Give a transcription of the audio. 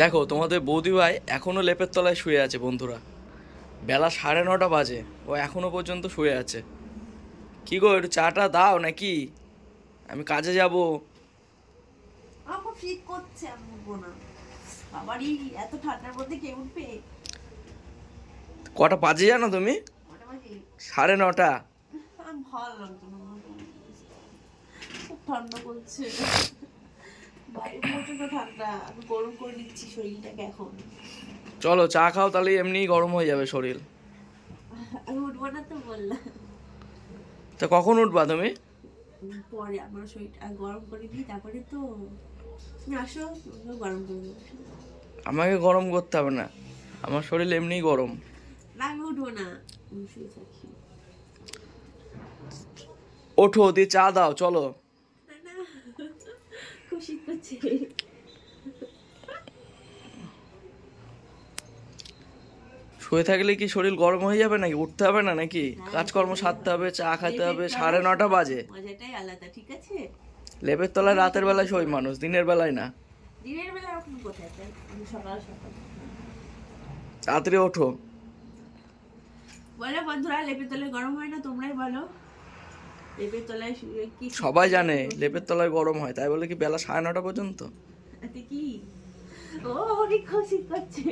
দেখো তোমাদের বৌদি ভাই এখনও লেপের তলায় শুয়ে আছে বন্ধুরা। বেলা সাড়ে নটা বাজে ও এখনও পর্যন্ত শুয়ে আছে। কি গো একটু চাটা দাও নাকি? আমি কাজে যাব। করছে বাবারই এত ঠান্ডার মধ্যে কে উঠবে? কটা বাজে জানো তুমি? সাড়ে নটা। ভালো লাগতো ঠান্ডা করছে বাইরে প্রচণ্ড ঠান্ডা আমি গরম করে নিচ্ছি শরীরটাকে এখন। চলো চা খাও তাহলে এমনিই গরম হয়ে যাবে শরীর। আমি উঠবো না তো বললাম। তা কখন উঠবা তুমি? পরে আমার শরীরটা গরম করে দিই তারপরে তো তুমি আসো গরম করে আমাকে গরম করতে হবে না আমার শরীর এমনিই গরম। না আমি উঠবো না ওঠো দিয়ে চা দাও চলো। শীত করছে। শুয়ে থাকলে কি শরীর গরম হয়ে যাবে নাকি? উঠতে হবে না নাকি? কাজকর্ম সারতে হবে চা খাইতে হবে সাড়ে নটা বাজে। মজাটাই আলাদা ঠিক আছে? লেপের তলায় রাতের বেলায় শোয় মানুষ দিনের বেলায় না। দিনের বেলা এখন কোথায়? সকাল সকাল। তাড়াতাড়ি ওঠো। বলো বন্ধুরা লেপের তলায় গরম হয় না তোমরাই বলো। লেপের তলায় কি সবাই জানে লেপের তলায় গরম হয় তাই বলে কি বেলা সাড়ে নটা পর্যন্ত? কি? ও অনেক খুশি করছে